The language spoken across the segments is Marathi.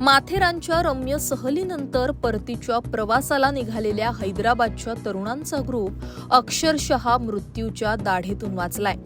माथेरानच्या रम्य सहलीनंतर परतीच्या प्रवासाला निघालेल्या हैदराबादच्या तरुणांचा ग्रुप अक्षरशः मृत्यूच्या दाढेतून वाचलाय.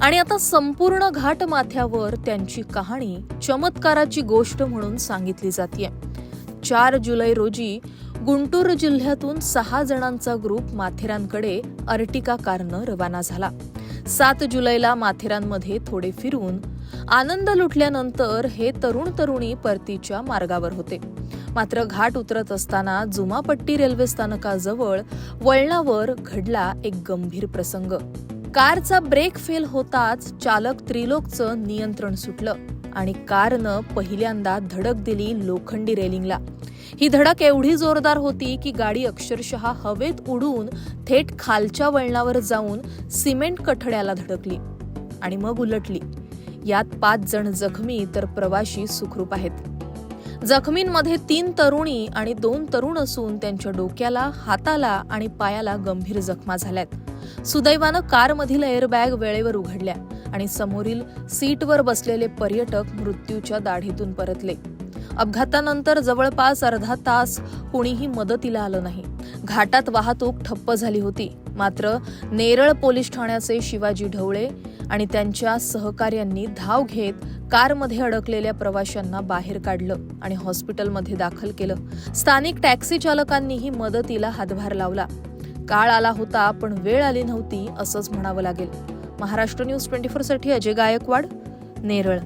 आणि आता संपूर्ण घाट माथ्यावर त्यांची कहाणी चमत्काराची गोष्ट म्हणून सांगितली जाते चार जुलै रोजी गुंटूर जिल्ह्यातून सहा जणांचा ग्रुप माथेरानकडे अर्टिका कारनं रवाना झाला. सात जुलैला माथेरानमध्ये थोडे फिरून आनंद लुटल्यानंतर हे तरुण तरुणी परतीच्या मार्गावर होते. मात्र घाट उतरत असताना जुमापट्टी रेल्वे स्थानकाजवळ वळणावर घडला एक गंभीर प्रसंग. कारचा ब्रेक फेल होताच चालक त्रिलोकचं नियंत्रण सुटलं आणि कारनं पहिल्यांदा धडक दिली लोखंडी रेलिंगला. ही धडक एवढी जोरदार होती की गाडी अक्षरशः हवेत उडून थेट खालच्या वळणावर जाऊन सिमेंट कठड्याला धडकली आणि मग उलटली. यात पाच जण जखमी तर प्रवाशी सुखरूप आहेत. जखमींमध्ये तीन तरुणी आणि दोन तरुण असून त्यांच्या डोक्याला हाताला आणि पायाला गंभीर जखमा झाल्यात. सुदैवानं कारमधील एअरबॅग वेळेवर उघडल्या आणि समोरील सीटवर बसलेले पर्यटक मृत्यूच्या दाढीतून परतले. अपघातानंतर जवळपास अर्धा तास कुणीही मदतीला आलं नाही. घाटात वाहतूक ठप्प झाली होती. मात्र नेरळ पोलीस ठाण्याचे शिवाजी ढवळे आणि त्यांच्या सहकार्यांनी धाव घेत कारमध्ये अडकलेल्या प्रवाशांना बाहेर काढलं आणि हॉस्पिटलमध्ये दाखल केलं. स्थानिक टॅक्सी चालकांनीही मदतीला हातभार लावला. काळ आला होता पण वेळ आली नव्हती असंच म्हणावं लागेल. महाराष्ट्र न्यूज ट्वेंटी फोरसाठी अजय गायकवाड नेरळ.